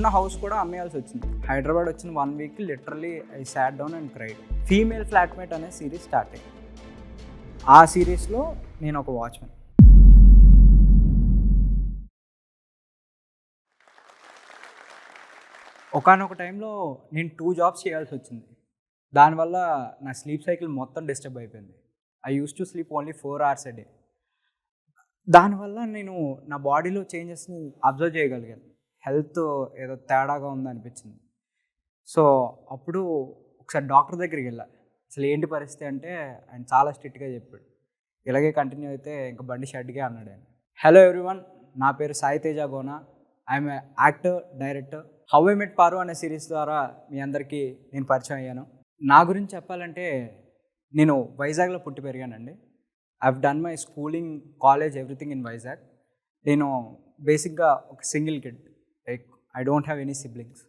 ఉన్న హౌస్ కూడా అమ్మేయాల్సి వచ్చింది. హైదరాబాద్ వచ్చిన one week literally I sat down and cried female flatmate అనే సిరీస్ స్టార్ట్ అయింది. ఆ సిరీస్లో నేను ఒక వాచ్మెన్ ఒకనొక టైంలో నేను టూ జాబ్స్ చేయాల్సి వచ్చింది. దానివల్ల నా స్లీప్ సైకిల్ మొత్తం డిస్టర్బ్ అయిపోయింది. I use to sleep only four hours a day దానివల్ల నేను నా బాడీలో చేంజెస్ని అబ్జర్వ్ చేయగలిగాను. హెల్త్ ఏదో తేడాగా ఉందనిపించింది. సో అప్పుడు ఒకసారి డాక్టర్ దగ్గరికి వెళ్ళా. అసలు ఏంటి పరిస్థితి అంటే ఆయన చాలా స్ట్రిక్ట్గా చెప్పాడు. ఇలాగే కంటిన్యూ అయితే ఇంకా బండి షెడ్గా అన్నాడు ఆయన. హలో ఎవ్రీవన్ నా పేరు Sai Teja Gona. I'm actor director. How I met Paaru అనే సిరీస్ ద్వారా మీ అందరికీ నేను పరిచయం అయ్యాను. నా గురించి చెప్పాలంటే నేను వైజాగ్లో పుట్టి పెరిగానండి. I've done my schooling college everything in Vizag నేను బేసిక్గా ఒక single kid. I don't have any siblings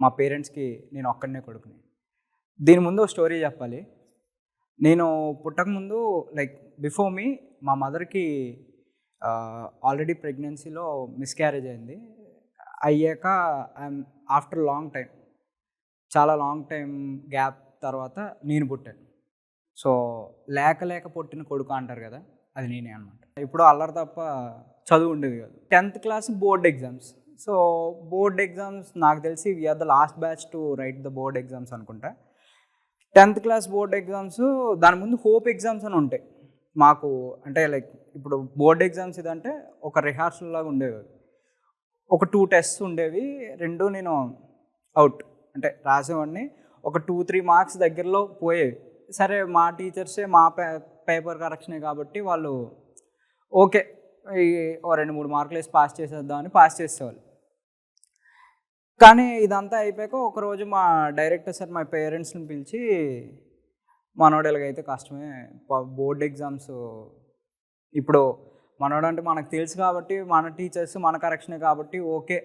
మా పేరెంట్స్కి నేను ఒక్కడనే కొడుకుని. దీని ముందు స్టోరీ చెప్పాలి. నేను పుట్టకముందు లైక్ బిఫోర్ మీ మా మదర్కి ఆల్రెడీ ప్రెగ్నెన్సీలో మిస్క్యారేజ్ అయింది. అయ్యాక ఐఎమ్ ఆఫ్టర్ లాంగ్ టైం చాలా లాంగ్ టైం గ్యాప్ తర్వాత నేను పుట్టాను. సో లేక లేక పుట్టిన కొడుకు అంటారు కదా అది నేనే అనమాట ఇప్పుడు అల్లరి తప్ప చదువు ఉండేది కాదు. Tenth class board exams. So board exams నాకు తెలిసి we're the last batch to write the board exams అనుకుంటా. టెన్త్ క్లాస్ బోర్డ్ ఎగ్జామ్స్ దాని ముందు హోప్ ఎగ్జామ్స్ అని ఉంటాయి. మాకు అంటే లైక్ ఇప్పుడు బోర్డ్ ఎగ్జామ్స్ ఇదంటే ఒక రిహార్సల్ లాగా ఉండేవి. ఒక టూ టెస్ట్స్ ఉండేవి రెండు నేను అవుట్ అంటే రాసేవాడిని. ఒక టూ త్రీ మార్క్స్ దగ్గరలో పోయేవి. సరే మా టీచర్సే మా పే పేపర్ కరెక్షనే కాబట్టి వాళ్ళు ఓకే ఈ ఓ రెండు మూడు మార్కులు వేసి పాస్ చేసేద్దామని పాస్ చేసేవాళ్ళు. కానీ ఇదంతా అయిపోయాక ఒకరోజు మా డైరెక్టర్ సార్ మా పేరెంట్స్ని పిలిచి మనోడలకైతే కష్టమే. బోర్డ్ ఎగ్జామ్స్ ఇప్పుడు మనోడు అంటే మనకు తెలుసు కాబట్టి మన టీచర్స్ మన కరెక్షనే కాబట్టి ఓకే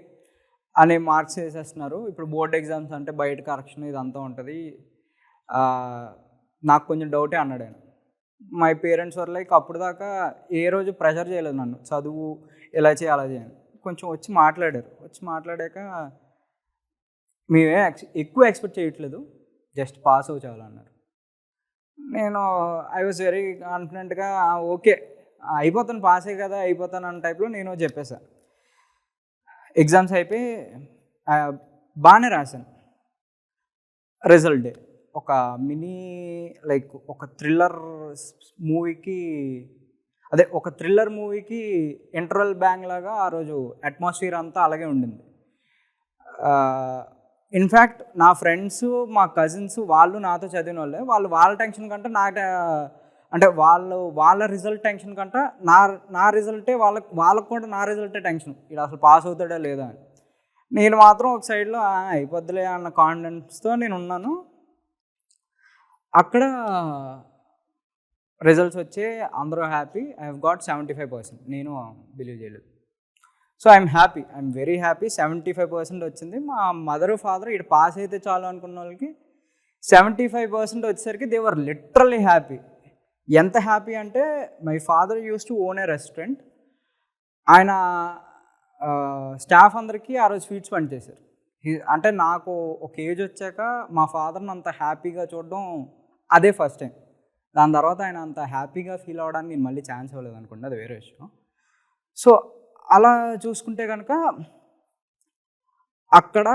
అనే మార్క్స్ వేసేస్తున్నారు. ఇప్పుడు బోర్డ్ ఎగ్జామ్స్ అంటే బయట కరెక్షన్ ఇదంతా ఉంటుంది. నాకు కొంచెం డౌటే అన్నాడు ఆయన. మై పేరెంట్స్ వర్ లైక్ అప్పుడు దాకా ఏ రోజు ప్రెషర్ చేయలేదు నన్ను. చదువు ఇలా చేయాలి అలా చేయాలి కొంచెం వచ్చి మాట్లాడారు. వచ్చి మాట్లాడాక మేమే ఎక్కువ ఎక్స్పెక్ట్ చేయట్లేదు. జస్ట్ పాస్ అవ్వ చాలన్నారు నేను ఐ వాజ్ వెరీ కాన్ఫిడెంట్గా ఓకే అయిపోతాను పాసే కదా అయిపోతాను అన్న టైప్లో నేను చెప్పేశాను ఎగ్జామ్స్ అయిపోయి బాగానే రాశాను. Result day. ఒక మినీ లైక్ ఒక థ్రిల్లర్ మూవీకి అదే ఒక థ్రిల్లర్ మూవీకి ఇంటర్వెల్ బ్యాంగ్ లాగా ఆ రోజు అట్మాస్ఫియర్ అంతా అలాగే ఉండింది. ఇన్ఫ్యాక్ట్ నా ఫ్రెండ్స్ మా కజిన్స్ వాళ్ళు నాతో చదివిన వాళ్ళే వాళ్ళు వాళ్ళ టెన్షన్ కంటే నా అంటే వాళ్ళు వాళ్ళ రిజల్ట్ టెన్షన్ కంటే నా నా రిజల్టే వాళ్ళకి వాళ్ళకి కూడా నా రిజల్టే టెన్షన్ ఇది అసలు పాస్ అవుతాడా లేదా అని. నేను మాత్రం ఒక సైడ్లో అయిపోద్దులే అయిపోద్దిలే అన్న కాన్ఫిడెన్స్తో నేను ఉన్నాను. అక్కడ రిజల్ట్స్ వచ్చి అందరూ happy I have got seventy five percent నేను బిలీవ్ చేయలేదు. So I'm happy. I'm very happy. Seventy five percent వచ్చింది. మా మదర్ ఫాదర్ ఇటు పాస్ అయితే చాలు అనుకున్న వాళ్ళకి సెవెంటీ ఫైవ్ పర్సెంట్ వచ్చేసరికి దే వర్ లిటరల్లీ హ్యాపీ ఎంత హ్యాపీ అంటే my father use to own a restaurant ఆయన స్టాఫ్ అందరికీ ఆ రోజు స్వీట్స్ పనిచేశారు అంటే నాకు ఒక ఏజ్ వచ్చాక మా ఫాదర్ని అంత హ్యాపీగా చూడడం అదే ఫస్ట్ టైం దాని తర్వాత ఆయన అంత హ్యాపీగా ఫీల్ అవ్వడానికి నేను మళ్ళీ ఛాన్స్ ఇవ్వలేదు అనుకుంటే. అది వేరే విషయం. సో అలా చూసుకుంటే కనుక అక్కడ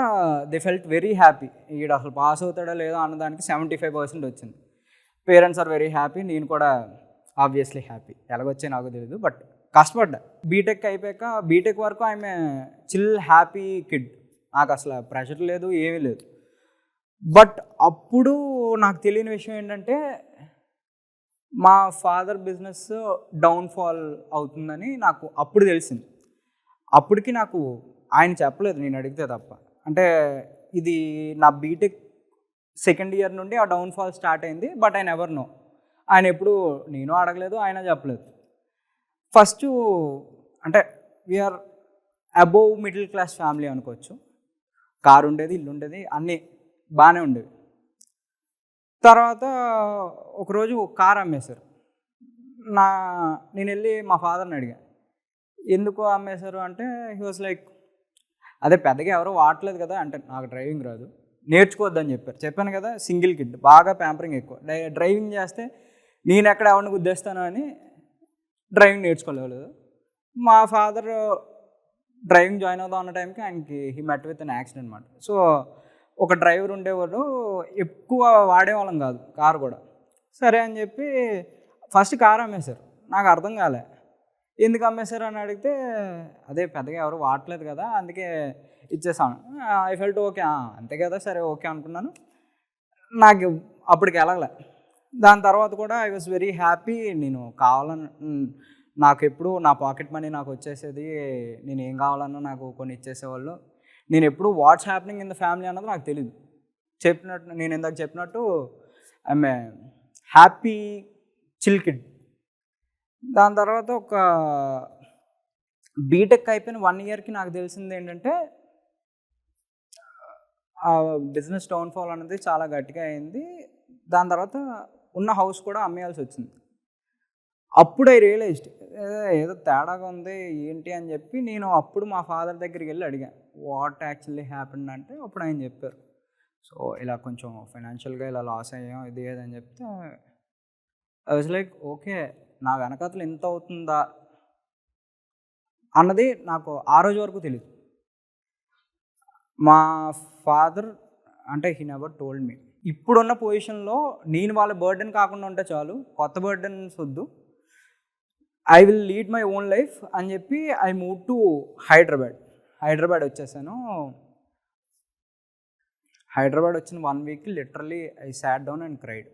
దే ఫెల్ట్ వెరీ హ్యాపీ ఈడ అసలు పాస్ అవుతాడా లేదా అన్నదానికి సెవెంటీ ఫైవ్ పర్సెంట్ వచ్చింది. పేరెంట్స్ ఆర్ వెరీ హ్యాపీ నేను కూడా ఆబ్వియస్లీ హ్యాపీ ఎలాగొచ్చే నాకు తెలియదు బట్ కష్టపడ్డా. బీటెక్ అయిపోయాక బీటెక్ వరకు ఆమె చిల్ హ్యాపీ కిడ్ నాకు అసలు ప్రెషర్ లేదు ఏమీ లేదు. బట్ అప్పుడు నాకు తెలియని విషయం ఏంటంటే మా ఫాదర్ బిజినెస్ డౌన్ఫాల్ అవుతుందని నాకు అప్పుడు తెలిసింది. అప్పటికి నాకు ఆయన చెప్పలేదు నేను అడిగితే తప్ప. అంటే ఇది నా బీటెక్ సెకండ్ ఇయర్ నుండి ఆ డౌన్ఫాల్ స్టార్ట్ అయింది బట్ ఆయన ఎవర్ నో ఆయన ఎప్పుడు నేను అడగలేదు ఆయన చెప్పలేదు. ఫస్ట్ అంటే we're above middle class family అనుకోవచ్చు. కారు ఉండేది ఇల్లు ఉండేది అన్నీ బాగానే ఉండేవి. తర్వాత ఒకరోజు కార్ అమ్మేశారు. నా నేను వెళ్ళి మా ఫాదర్ని అడిగా. ఎందుకు అమ్మేశారు అంటే హీ వాజ్ లైక్ అదే పెద్దగా ఎవరు వాడట్లేదు కదా అంటే నాకు డ్రైవింగ్ రాదు నేర్చుకోవద్దని చెప్పారు. చెప్పాను కదా సింగిల్ కిడ్ బాగా ప్యాంపరింగ్ ఎక్కువ. డై- డ్రైవింగ్ చేస్తే నేను ఎక్కడ ఎవరిని గుద్దేస్తాను అని డ్రైవింగ్ నేర్చుకోలేదు. మా ఫాదర్ డ్రైవింగ్ జాయిన్ అవుదాం అన్న టైంకి ఆయనకి he met with an accident అనమాట సో ఒక డ్రైవర్ ఉండేవాడు ఎక్కువ వాడేవాళ్ళం కాదు కారు కూడా. సరే అని చెప్పి ఫస్ట్ కారు అమ్మేశారు. నాకు అర్థం కాలే. ఎందుకు అమ్మేశారు అని అడిగితే అదే పెద్దగా ఎవరు వాడట్లేదు కదా అందుకే ఇచ్చేసాను ఐ ఫెల్ట్ ఓకే అంతే కదా సరే ఓకే అనుకున్నాను. నాకు అప్పటికి వెళ్ళలే దాని తర్వాత కూడా ఐ వాజ్ వెరీ హ్యాపీ నేను కావాలని నాకు ఎప్పుడు నా పాకెట్ మనీ నాకు వచ్చేసేది నేను ఏం కావాలన్నా నాకు కొన్ని ఇచ్చేసేవాళ్ళు. నేను ఎప్పుడు what's happening in the family అన్నది నాకు తెలియదు చెప్పినట్టు నేను ఇందాక చెప్పినట్టు ఐఎమ్ హ్యాపీ చిల్ కిడ్ దాని తర్వాత ఒక బీటెక్ అయిపోయిన వన్ ఇయర్కి నాకు తెలిసింది ఏంటంటే ఆ బిజినెస్ డౌన్ఫాల్ అనేది చాలా గట్టిగా అయింది. దాని తర్వాత ఉన్న హౌస్ కూడా అమ్మేయాల్సి వచ్చింది. అప్పుడు ఐ రియలైజ్డ్ ఏదో తేడాగా ఉంది ఏంటి అని చెప్పి నేను అప్పుడు మా ఫాదర్ దగ్గరికి వెళ్ళి అడిగాను వాట్ యాక్చువల్లీ హ్యాపెండ్ అంటే అప్పుడు ఆయన చెప్పారు. సో ఇలా కొంచెం ఫైనాన్షియల్గా ఇలా లాస్ అయ్యాం ఇది ఏదని చెప్తే ఐ వాజ్ లైక్ ఓకే నా వెనకతలు ఎంత అవుతుందా అన్నది నాకు ఆ రోజు వరకు తెలియదు మా ఫాదర్ అంటే హీ నెవర్ టోల్డ్ మీ. ఇప్పుడున్న పొజిషన్లో నేను వాళ్ళ బర్డెన్ కాకుండా ఉంటే చాలు కొత్త బర్డెన్స్ వద్దు. I will lead my own life అని చెప్పి I move to Hyderabad. Hyderabad వచ్చేసాను. హైదరాబాద్ వచ్చిన one week literally I sat down and cried.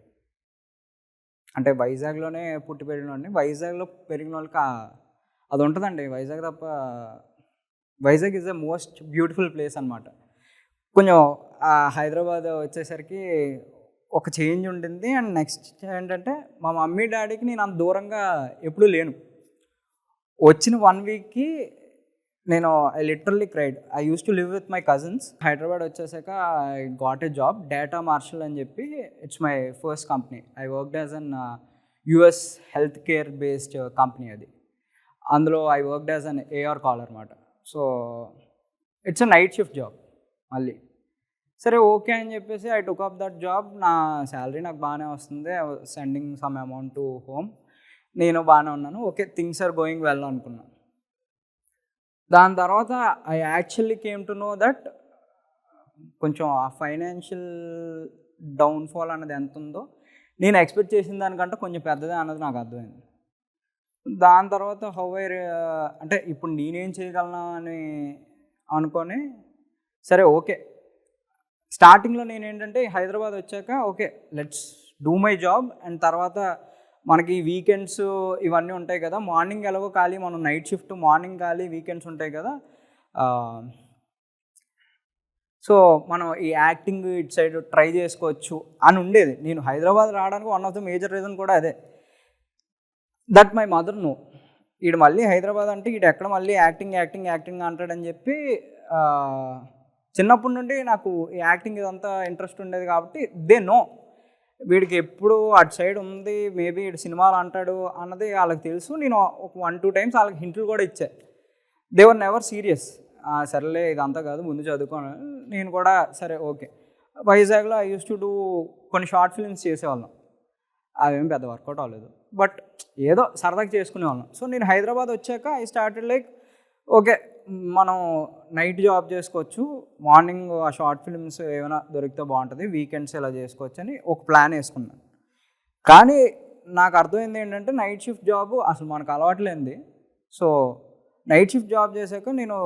అంటే వైజాగ్లోనే పుట్టి పెరిగిన వాడిని వైజాగ్లో పెరిగిన వాళ్ళకి అది ఉంటుందండి. వైజాగ్ తప్ప Vizag is the most beautiful place అనమాట కొంచెం హైదరాబాద్ వచ్చేసరికి ఒక చేంజ్ ఉంటుంది అండ్ నెక్స్ట్ ఏంటంటే మా మమ్మీ డాడీకి నేను అంత దూరంగా ఎప్పుడూ లేను. వచ్చిన వన్ వీక్కి నేను I literally cried I use to live with my cousins Hyderabad వచ్చేసాక I got a job data marshal అని చెప్పి it's my first company I worked as an US health care based company అది. అందులో I worked as an AR caller అనమాట so it's a night shift job మళ్ళీ. సరే okay అని చెప్పేసి I took up that job నా salary నాకు బాగానే వస్తుంది. Sending some amount to home నేను బాగానే ఉన్నాను. Okay things are going well అనుకున్నాను. దాని తర్వాత I actually came to know that కొంచెం ఆ ఫైనాన్షియల్ డౌన్ఫాల్ అన్నది ఎంత ఉందో నేను ఎక్స్పెక్ట్ చేసిన దానికంటే కొంచెం పెద్దదే అన్నది నాకు అర్థమైంది. దాని తర్వాత హౌ ఐ అంటే ఇప్పుడు నేనేం చేయగలను అని అనుకొని సరే ఓకే. స్టార్టింగ్లో నేను ఏంటంటే హైదరాబాద్ వచ్చాక okay let's do my job and తర్వాత మనకి వీకెండ్స్ ఇవన్నీ ఉంటాయి కదా. మార్నింగ్ ఎలాగో ఖాళీ మనం నైట్ షిఫ్ట్ మార్నింగ్ ఖాళీ వీకెండ్స్ ఉంటాయి కదా. సో మనం ఈ యాక్టింగ్ ఇటు సైడ్ ట్రై చేసుకోవచ్చు అని ఉండేది. నేను హైదరాబాద్ రావడానికి one of the major reason కూడా అదే. దట్ మై మదర్ నో ఈడు మళ్ళీ హైదరాబాద్ అంటే ఈడు ఎక్కడ మళ్ళీ యాక్టింగ్ యాక్టింగ్ యాక్టింగ్ అంటాడని చెప్పి చిన్నప్పటి నుండి నాకు ఈ యాక్టింగ్ ఇదంతా ఇంట్రెస్ట్ ఉండేది కాబట్టి దే నో వీడికి ఎప్పుడు అటు సైడ్ ఉంది మేబీ వీడు సినిమాలు అంటాడు అన్నది వాళ్ళకి తెలుసు. నేను ఒక వన్ టూ టైమ్స్ వాళ్ళకి హింట్లు కూడా ఇచ్చా. దేవర్ నెవర్ సీరియస్ సరేలే ఇదంతా కాదు ముందు చదువుకోను. నేను కూడా సరే ఓకే. వైజాగ్లో ఐ యూస్ టు డూ కొన్ని షార్ట్ ఫిల్మ్స్ చేసేవాళ్ళం. అవేం పెద్ద వర్కౌట్ అవ్వలేదు. బట్ ఏదో సరదాగా చేసుకునేవాళ్ళం. సో నేను హైదరాబాద్ వచ్చాక ఐ స్టార్టెడ్ లైక్ ఓకే మనం నైట్ జాబ్ చేసుకోవచ్చు. మార్నింగ్ ఆ షార్ట్ ఫిల్మ్స్ ఏమైనా దొరికితే బాగుంటుంది. వీకెండ్స్ ఇలా చేసుకోవచ్చు అని ఒక ప్లాన్ వేసుకున్నాను. కానీ నాకు అర్థమైంది ఏంటంటే నైట్ షిఫ్ట్ జాబ్ అసలు మనకు అలవాట్లేంది. సో నైట్ షిఫ్ట్ జాబ్ చేశాక నేను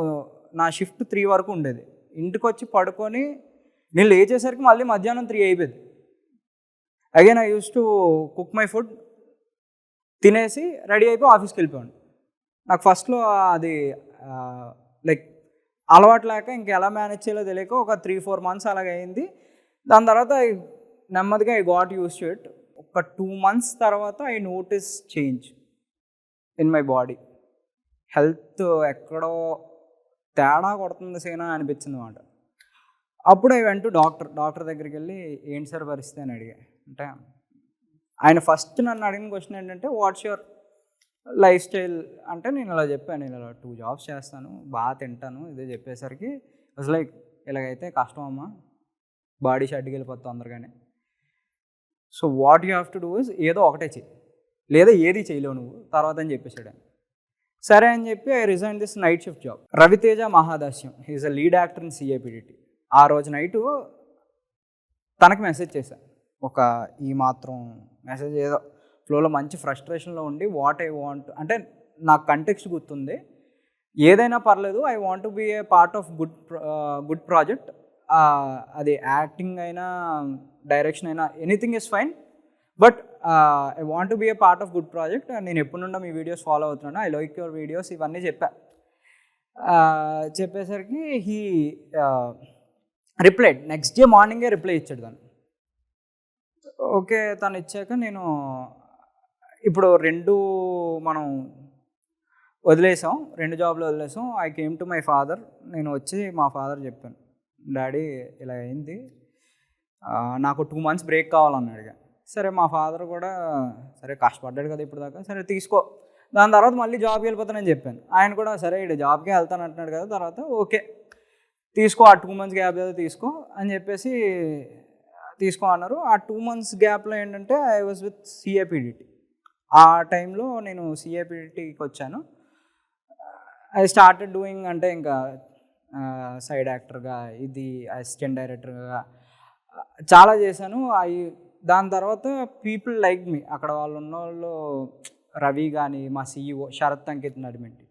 నా షిఫ్ట్ త్రీ వరకు ఉండేది. ఇంటికి వచ్చి పడుకొని నేను లేచేసరికి మళ్ళీ మధ్యాహ్నం త్రీ అయిపోయింది. Again I use to cook my food తినేసి రెడీ అయిపోయి ఆఫీస్కి వెళ్ళిపోయాను. నాకు ఫస్ట్లో అది లైక్ అలవాటు లేక ఇంక ఎలా మేనేజ్ చేయాలో తెలియక ఒక త్రీ ఫోర్ మంత్స్ అలాగ అయింది. దాని తర్వాత ఐ నెమ్మదిగా I got used to it ఒక టూ మంత్స్ తర్వాత I notice change in my body health ఎక్కడో తేడా కొడుతుంది సేనా అనిపించింది అనమాట అప్పుడు ఐ వెంట డాక్టర్ డాక్టర్ దగ్గరికి వెళ్ళి ఏంటి సార్ పరిస్థితి అని అడిగా. అంటే ఆయన ఫస్ట్ నన్ను అడిగిన క్వశ్చన్ ఏంటంటే వాట్స్ యువర్ లైఫ్ స్టైల్ అంటే నేను ఇలా చెప్పాను. నేను ఇలా టూ జాబ్స్ చేస్తాను బాగా తింటాను ఇదే చెప్పేసరికి వాజ్ లైక్ ఇలాగైతే కష్టం అమ్మా బాడీ షెడ్కి వెళ్ళిపోతాం అందరిగానే so what you have to do is ఏదో ఒకటే చెయ్యి లేదా ఏది చేయలేవు నువ్వు తర్వాత అని చెప్పేసాడు సరే అని చెప్పి I resign this night shift job Ravi Teja మహాదాస్యం. He is a lead actor in CAPDT ఆ రోజు నైటు తనకు మెసేజ్ చేశాను ఒక ఈ మాత్రం మెసేజ్ ఏదో ఫ్లోలో మంచి ఫ్రస్ట్రేషన్లో ఉండి వాట్ ఐ వాంట్ అంటే నాకు కంటెక్స్ట్ గుర్తుంది. ఏదైనా పర్లేదు I want be a part of good good project. అది యాక్టింగ్ అయినా డైరెక్షన్ అయినా anything is fine. But I want be a part of good project. నేను ఎప్పటి నుండో మీ వీడియోస్ ఫాలో అవుతున్నాను. I like your videos. ఇవన్నీ చెప్పా. చెప్పేసరికి హీ రిప్లైడ్. నెక్స్ట్ డే మార్నింగే రిప్లై ఇచ్చాడు తను. ఓకే తను ఇచ్చాక నేను ఇప్పుడు రెండు మనం వదిలేసాం రెండు జాబ్లు వదిలేసాం. I came to my father నేను వచ్చి మా ఫాదర్ చెప్పాను డాడీ ఇలా అయింది. నాకు టూ మంత్స్ బ్రేక్ కావాలని అడిగా. సరే మా ఫాదర్ కూడా సరే కష్టపడ్డాడు కదా ఇప్పుడు దాకా. సరే తీసుకో. దాని తర్వాత మళ్ళీ జాబ్కి వెళ్ళిపోతానని చెప్పాను. ఆయన కూడా సరే ఇటు జాబ్కి వెళ్తాను అంటున్నాడు కదా తర్వాత ఓకే. తీసుకో ఆ టూ మంత్స్ గ్యాప్ ఏదో తీసుకో అని చెప్పేసి తీసుకో అన్నారు. ఆ టూ మంత్స్ గ్యాప్లో ఏంటంటే ఐ వాజ్ విత్ సిఏపిడిటీ ఆ టైంలో నేను సిఏపిటీకి వచ్చాను. ఐ స్టార్టెడ్ డూయింగ్ అంటే ఇంకా సైడ్ యాక్టర్గా ఇది అసిస్టెంట్ డైరెక్టర్గా చాలా చేశాను. అవి దాని తర్వాత పీపుల్ లైక్ మీ. అక్కడ వాళ్ళు ఉన్న వాళ్ళు రవి కానీ మా సీఈఓ శరత్ అంకిత్ నడిమింటి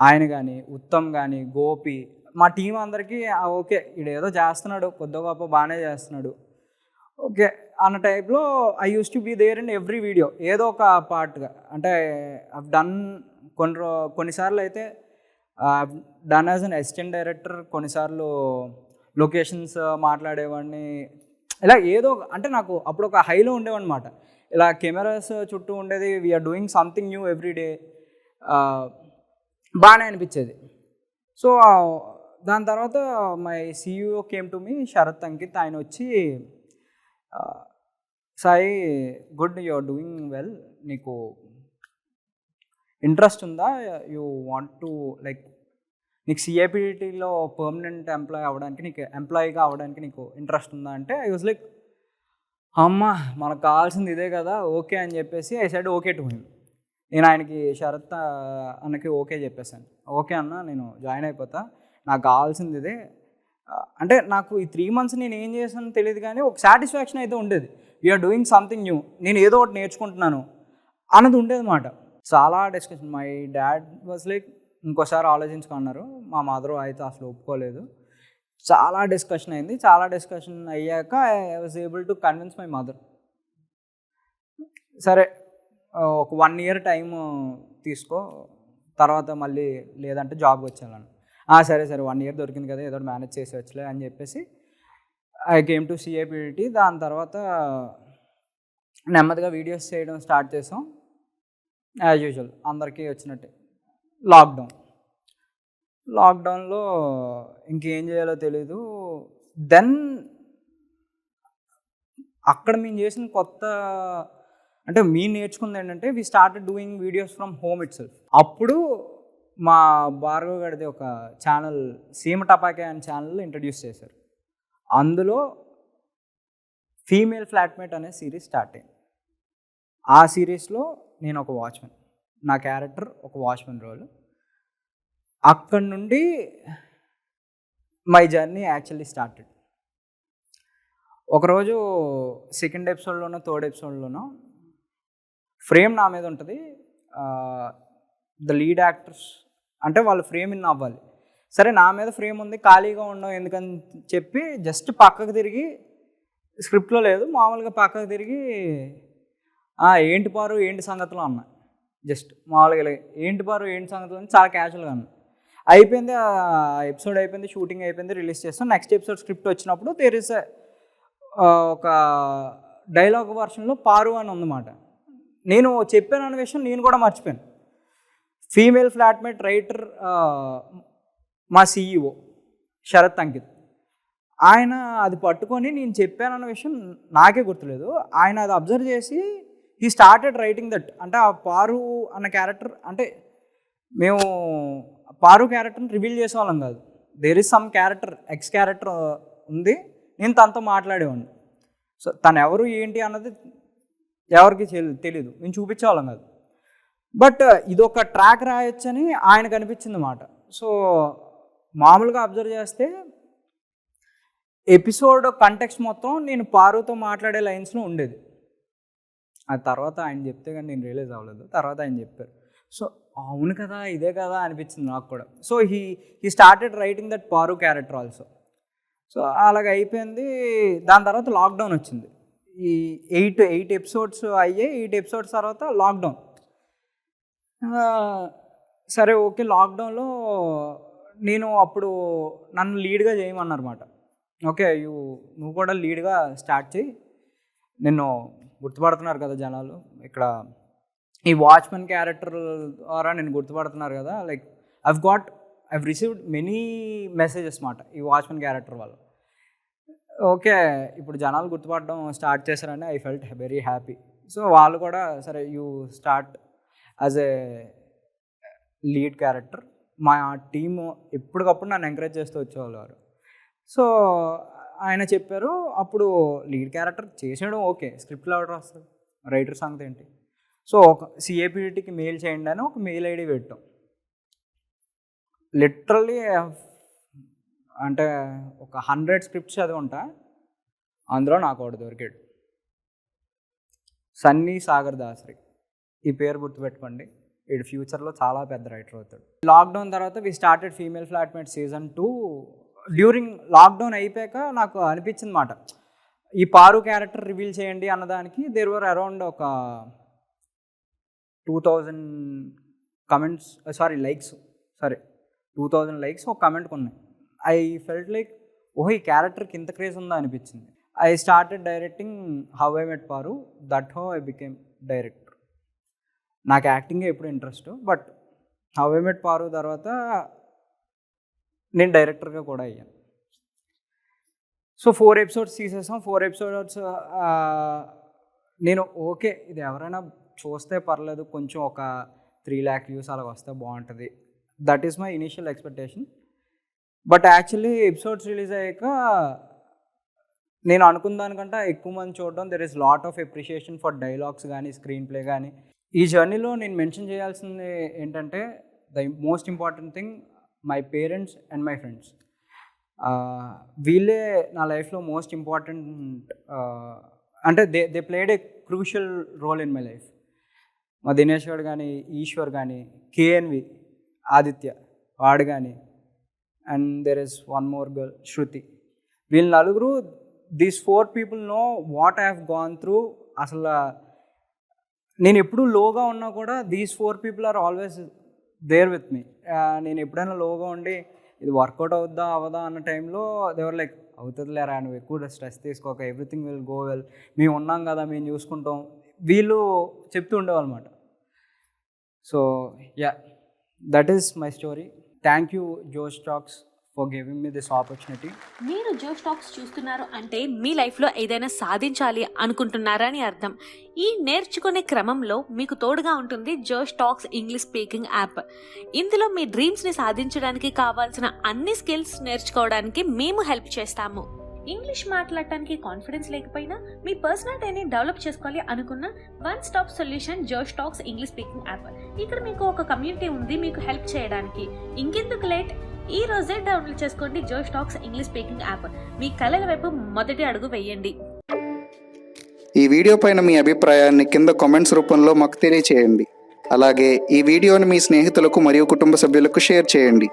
ఆయన కానీ ఉత్తమ్ కానీ గోపి మా టీం అందరికీ ఓకే ఈడు ఏదో చేస్తున్నాడు కొద్ది గొప్ప బాగానే చేస్తున్నాడు. ఓకే అన్న టైప్లో I used to be there in every video. ఏదో ఒక పార్ట్గా. అంటే అవ్ డన్ కొన్ని రో- కొన్నిసార్లు అయితే done as an assistant director కొన్నిసార్లు లొకేషన్స్ మాట్లాడేవాడిని. ఇలా ఏదో అంటే నాకు అప్పుడు ఒక హైలో ఉండేవన్నమాట. ఇలా కెమెరాస్ చుట్టూ ఉండేది we're doing something new every day బాగానే అనిపించేది. సో దాని తర్వాత my CEO came to me Sharath Ankit ఆయన వచ్చి Sai good you are doing well. నీకు ఇంట్రెస్ట్ ఉందా? యూ వాంట్ టు లైక్ నీకు సిఏపిటీలో పర్మనెంట్ ఎంప్లాయ్ అవ్వడానికి నీకు ఎంప్లాయీగా అవ్వడానికి నీకు ఇంట్రెస్ట్ ఉందా? అంటే ఐ వాజ్ లైక్ అమ్మ మనకు కావాల్సింది ఇదే కదా ఓకే అని చెప్పేసి I said okay to him. నేను ఆయనకి శరత్ అన్నకి ఓకే చెప్పేశాను. ఓకే అన్న నేను జాయిన్ అయిపోతా. నాకు కావాల్సింది ఇదే. అంటే నాకు ఈ త్రీ మంత్స్ నేను ఏం చేశానో తెలియదు కానీ ఒక సాటిస్ఫాక్షన్ అయితే ఉండేది. వీఆర్ డూయింగ్ సంథింగ్ న్యూ నేను ఏదో ఒకటి నేర్చుకుంటున్నాను అన్నది ఉండేది చాలా discussion my dad was like ఇంకోసారి ఆలోచించుకున్నారు. మా మదర్ అయితే అసలు ఒప్పుకోలేదు. చాలా డిస్కషన్ అయింది. చాలా డిస్కషన్ అయ్యాక I was able to convince my mother సరే ఒక వన్ ఇయర్ టైం తీసుకో. తర్వాత మళ్ళీ లేదంటే జాబ్కి వచ్చేయాలని. "ఆ, సరే సరే వన్ ఇయర్ దొరికింది కదా ఏదో మేనేజ్ చేసి వచ్చలే అని చెప్పేసి ఐ కేమ్ టు సిఏపిడిటీ దాని తర్వాత నెమ్మదిగా వీడియోస్ చేయడం స్టార్ట్ చేసాం. యాజ్ యూజువల్ అందరికీ వచ్చినట్టే. లాక్డౌన్ లాక్డౌన్లో ఇంకేం చేయాలో తెలీదు. దెన్ అక్కడ మేము చేసిన కొత్త అంటే మేము నేర్చుకుంది ఏంటంటే we start doing videos from home itself అప్పుడు మా భార్గవ్ గడిది ఒక ఛానల్ సీమ టపాకే అనే ఛానల్ ఇంట్రడ్యూస్ చేశారు. అందులో ఫీమేల్ ఫ్లాట్మేట్ అనే సిరీస్ స్టార్ట్ అయింది. ఆ సిరీస్లో నేను ఒక వాచ్మెన్ నా క్యారెక్టర్ ఒక వాచ్మెన్ రోల్. అక్కడి నుండి మై జర్నీ యాక్చువల్లీ స్టార్టెడ్. ఒకరోజు సెకండ్ ఎపిసోడ్లోనో థర్డ్ ఎపిసోడ్లోనో ఫ్రేమ్ నా మీద ఉంటుంది. ద లీడ్ యాక్టర్స్ అంటే వాళ్ళు ఫ్రేమ్ ఇన్ అవ్వాలి. సరే నా మీద ఫ్రేమ్ ఉంది ఖాళీగా ఉండవు ఎందుకని చెప్పి జస్ట్ పక్కకు తిరిగి స్క్రిప్ట్లో లేదు మామూలుగా పక్కకు తిరిగి ఏంటి పారు ఏంటి సంగతులు అన్నా. జస్ట్ మామూలుగా ఏంటి పారు ఏంటి సంగతులు అని చాలా క్యాజువల్గా అన్నా. అయిపోయింది ఆ ఎపిసోడ్ అయిపోయింది షూటింగ్ అయిపోయింది రిలీజ్ చేస్తాం. నెక్స్ట్ ఎపిసోడ్ స్క్రిప్ట్ వచ్చినప్పుడు దేర్ ఇస్ ఒక డైలాగ్ వర్షన్లో పారు అని ఉందన్నమాట. నేను చెప్పాను అనే విషయం నేను కూడా మర్చిపోయాను. ఫీమేల్ ఫ్లాట్మేట్ రైటర్ మా సీఈఓ శరత్ అంకిత్. ఆయన అది పట్టుకొని నేను చెప్పానన్న విషయం నాకే గుర్తులేదు. ఆయన అది అబ్జర్వ్ చేసి ఈ స్టార్టెడ్ రైటింగ్ దట్ అంటే ఆ పారు అన్న క్యారెక్టర్ అంటే మేము పారు క్యారెక్టర్ని రివీల్ చేసేవాళ్ళం కాదు. There is some character X character ఉంది. నేను తనతో మాట్లాడేవాడిని. సో తను ఎవరు ఏంటి అన్నది ఎవరికి తెలియదు మేము నేను చూపించేవాళ్ళం కాదు. బట్ ఇదొక ట్రాక్ రాయొచ్చని ఆయనకు అనిపించింది మాట. సో మామూలుగా అబ్జర్వ్ చేస్తే ఎపిసోడ్ కంటెక్స్ట్ మొత్తం నేను పారుతో మాట్లాడే లైన్స్లో ఉండేది. ఆ తర్వాత ఆయన చెప్తే కానీ నేను రియలైజ్ అవ్వలేదు. తర్వాత ఆయన చెప్పారు. సో అవును కదా ఇదే కదా అనిపించింది నాకు కూడా. So he he started writing that Paru character also so అలాగ అయిపోయింది. దాని తర్వాత లాక్డౌన్ వచ్చింది. ఈ ఎయిట్ ఎయిట్ ఎపిసోడ్స్ అయ్యాయి ఎయిట్ ఎపిసోడ్స్ తర్వాత లాక్డౌన్ సరే ఓకే లాక్డౌన్లో నేను అప్పుడు నన్ను లీడ్గా చేయమన్నారన్నమాట. ఓకే యూ నువ్వు కూడా లీడ్గా స్టార్ట్ చేయి. నిన్ను గుర్తుపడుతున్నారు కదా జనాలు. ఇక్కడ ఈ వాచ్మెన్ క్యారెక్టర్ ద్వారా నేను గుర్తుపడుతున్నారు కదా. Like I've got I've received many messages మాట ఈ వాచ్మెన్ క్యారెక్టర్ వల్ల. ఓకే ఇప్పుడు జనాలు గుర్తుపడడం స్టార్ట్ చేశారని I felt very happy so వాళ్ళు కూడా సరే you start as a lead character మా టీము ఎప్పటికప్పుడు నన్ను ఎంకరేజ్ చేస్తూ వచ్చేవాళ్ళు వారు సో ఆయన చెప్పారు అప్పుడు లీడ్ క్యారెక్టర్ చేసాడు ఓకే స్క్రిప్ట్లో ఎవరు రాస్తాడు రైటర్ సంగతి ఏంటి? సో ఒక సిఏపిడికి మెయిల్ చేయండి అని ఒక మెయిల్ ఐడి పెట్టాం. లిటరల్లీ అంటే ఒక హండ్రెడ్ స్క్రిప్ట్స్ చదివి అందులో నాకు ఒకటి దొరికాడు. సన్నీ సాగర్ దాసరి. ఈ పేరు గుర్తుపెట్టుకోండి. వీడు ఫ్యూచర్లో చాలా పెద్ద రైటర్ అవుతాడు. లాక్డౌన్ తర్వాత we started female flatmate season two. During lockdown అయిపోయాక నాకు అనిపించింది మాట. ఈ పారు క్యారెక్టర్ రివీల్ చేయండి అన్నదానికి దేర్ వర్ అరౌండ్ ఒక two thousand comments sorry likes sorry two thousand likes ఒక కమెంట్కి ఉన్నాయి ఐ ఫెల్ట్ లైక్ ఓహో ఈ క్యారెక్టర్కి ఇంత క్రేజ్ ఉందా అనిపించింది. I started directing how I met Paru that how I became direct నాకు యాక్టింగే ఎప్పుడు ఇంట్రెస్ట్. బట్ హౌ పారు తర్వాత నేను డైరెక్టర్గా కూడా అయ్యాను. సో ఫోర్ ఎపిసోడ్స్ తీసేసాం. ఫోర్ ఎపిసోడ్స్ నేను ఓకే ఇది ఎవరైనా చూస్తే పర్లేదు కొంచెం ఒక త్రీ ల్యాక్ వ్యూస్ అలా వస్తే బాగుంటుంది. That is my initial expectation. But actually episodes release అయ్యాక నేను అనుకున్న దానికంటే ఎక్కువ మంది చూడడం there is lot of appreciation for dialogues కానీ స్క్రీన్ ప్లే కానీ ఈ జర్నీలో నేను మెన్షన్ చేయాల్సింది ఏంటంటే the most important thing my parents and my friends వీళ్ళే నా లైఫ్లో మోస్ట్ ఇంపార్టెంట్ అంటే they they played a crucial role in my life మా దినేష్ గారు కానీ ఈశ్వర్ కానీ కేఎన్వి ఆదిత్య వాడు కానీ and there is one more girl Shruti. వీళ్ళు నలుగురు these four people know what I have gone through అసలు నేను ఎప్పుడు లోగా ఉన్నా కూడా these four people are always there with me నేను ఎప్పుడైనా లోగా ఉండి ఇది వర్కౌట్ అవుద్దా అవదా అన్న టైంలో దేవర్ లైక్ అవుతుంది లేరా నువ్వు ఎక్కువ స్ట్రెస్ తీసుకోక ఎవ్రీథింగ్ విల్ గో వెల్ మేము ఉన్నాం కదా మేము చూసుకుంటాం. వీళ్ళు చెప్తూ ఉండేవాళ్ళు so ya that is my story thank you Josh Talks for giving me this opportunity మీరు జో స్టాక్స్ చూస్తున్నారు అంటే మీ లైఫ్లో ఏదైనా సాధించాలి అనుకుంటున్నారని అర్థం. ఈ నేర్చుకునే క్రమంలో మీకు తోడుగా ఉంటుంది Josh Talks English speaking app. ఇందులో మీ డ్రీమ్స్ని సాధించడానికి కావాల్సిన అన్ని స్కిల్స్ నేర్చుకోవడానికి మేము హెల్ప్ చేస్తాము. ఇంగ్లీష్ మాట్లాడటానికి కాన్ఫిడెన్స్ లేకపోయినా మీ పర్సనాలిటీని డెవలప్ చేసుకోవాలి అనుకున్న one stop solution Josh Talks English speaking app. ఇక్కడ మీకు ఒక కమ్యూనిటీ ఉంది మీకు హెల్ప్ చేయడానికి. ఇంకెందుకు లేట్? ఈ రోజే డౌన్లోడ్ చేసుకోండి Josh Talks English speaking app. మీ కళల వైపు మొదటి అడుగు వేయండి. ఈ వీడియో పైన మీ అభిప్రాయాన్ని కింద కామెంట్స్ రూపంలో మాకు తెలియచేయండి. అలాగే ఈ వీడియోని మీ స్నేహితులకు మరియు కుటుంబ సభ్యులకు షేర్ చేయండి.